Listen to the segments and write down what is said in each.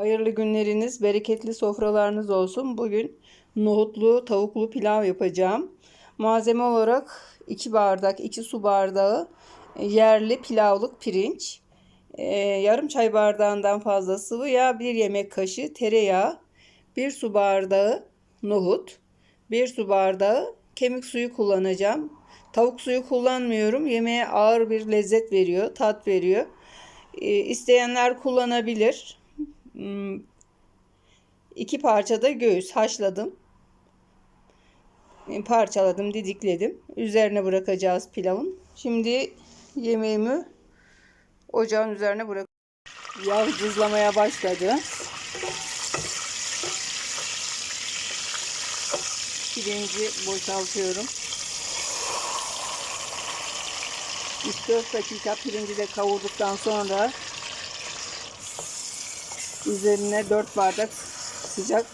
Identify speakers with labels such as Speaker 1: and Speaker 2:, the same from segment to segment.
Speaker 1: Hayırlı günleriniz, bereketli sofralarınız olsun. Bugün nohutlu, tavuklu pilav yapacağım. Malzeme olarak 2 bardak, 2 su bardağı yerli pilavlık pirinç, e, yarım çay bardağından fazla sıvı yağ, 1 yemek kaşığı tereyağı, 1 su bardağı nohut, 1 su bardağı kemik suyu kullanacağım. Tavuk suyu kullanmıyorum. Yemeğe ağır bir lezzet veriyor, tat veriyor. E, isteyenler kullanabilir. Hmm, İki parça da göğüs haşladım. E, Parçaladım, didikledim. Üzerine bırakacağız pilavın. Şimdi yemeğimi ocağın üzerine bırak. Yağ cızlamaya başladı. Pirinci boşaltıyorum. 3-4 dakika pirinci de kavurduktan sonra üzerine 4 bardak sıcak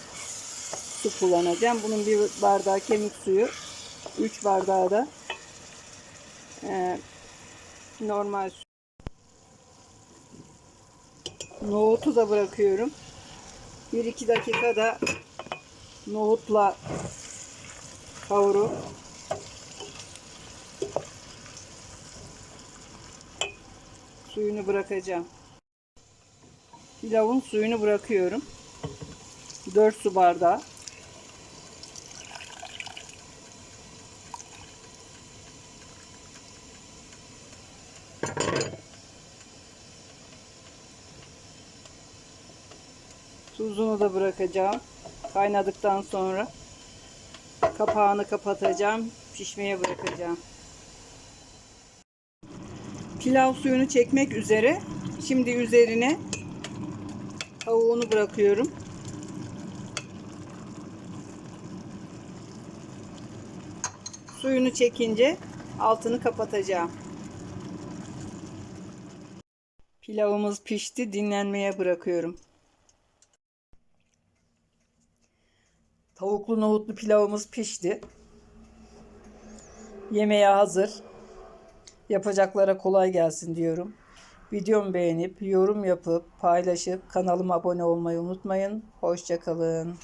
Speaker 1: su kullanacağım. Bunun bir bardağı kemik suyu, 3 bardağı da e, normal su. Nohutu da bırakıyorum. 1-2 dakika da nohutla kavurup suyunu bırakacağım. Pilavın suyunu bırakıyorum. 4 su bardağı. Tuzunu da bırakacağım. Kaynadıktan sonra kapağını kapatacağım. Pişmeye bırakacağım. Pilav suyunu çekmek üzere. Şimdi üzerine tavuğunu bırakıyorum. Suyunu çekince altını kapatacağım. Pilavımız pişti. Dinlenmeye bırakıyorum. Tavuklu nohutlu pilavımız pişti. Yemeğe hazır. Yapacaklara kolay gelsin diyorum. Videomu beğenip, yorum yapıp, paylaşıp kanalıma abone olmayı unutmayın. Hoşçakalın.